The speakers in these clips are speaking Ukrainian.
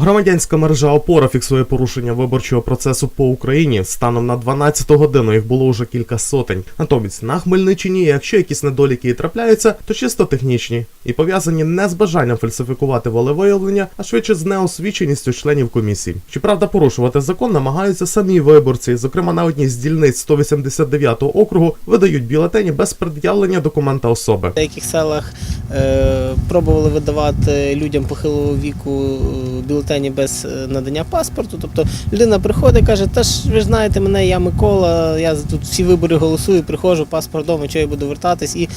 Громадянська мережа опора фіксує порушення виборчого процесу по Україні. Станом на 12 годину їх було вже кілька сотень. Натомість на Хмельниччині, якщо якісь недоліки і трапляються, то чисто технічні і пов'язані не з бажанням фальсифікувати волевиявлення, а швидше з неосвіченістю членів комісії. Щоправда, порушувати закон намагаються самі виборці. Зокрема, на одній з дільниць 189-го округу видають бюлетені без пред'явлення документа особи. В деяких селах пробували видавати людям похилого віку е, бюлетені без е, надання паспорту. Тобто людина приходить каже, та ж ви знаєте мене, я Микола, я тут всі вибори голосую, приходжу, паспорт дома, чого я буду вертатись. І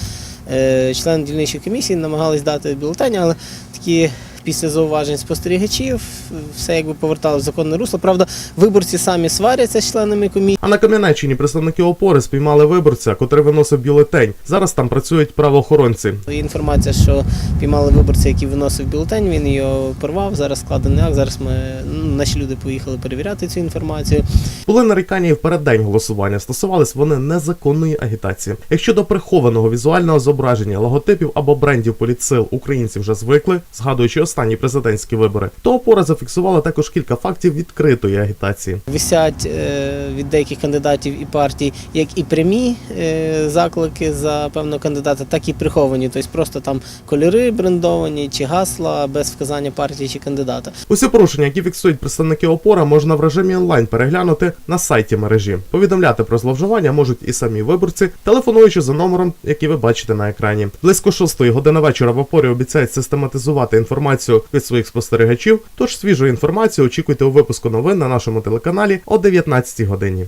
е, члени дільничої комісії намагались дати бюлетені, але такі. Після зауважень спостерігачів все якби повертало в законне русло. Правда, виборці самі сваряться з членами комісії. А на Кам'янеччині представники опори спіймали виборця, котрий виносив бюлетень. Зараз там працюють правоохоронці. Є інформація, що піймали виборця, який виносив бюлетень, він його порвав. Зараз складений акт. Зараз ми ну, наші люди поїхали перевіряти цю інформацію. Були нарікання і в переддень голосування. Стосувались вони незаконної агітації. Якщо до прихованого візуального зображення логотипів або брендів політсил українці вже звикли, згадуючи останні президентські вибори, то опора зафіксувала також кілька фактів відкритої агітації. Висять е, від деяких кандидатів і партій як і прямі е, заклики за певного кандидата, так і приховані. Тобто просто там кольори брендовані чи гасла без вказання партії чи кандидата. Усі порушення, які фіксують представники опора, можна в режимі онлайн переглянути на сайті мережі. Повідомляти про зловживання можуть і самі виборці, телефонуючи за номером, який ви бачите на екрані. Близько 6 години вечора в опорі обіцяють систематизувати інформацію від своїх спостерігачів. Тож свіжу інформацію очікуйте у випуску новин на нашому телеканалі о 19 годині.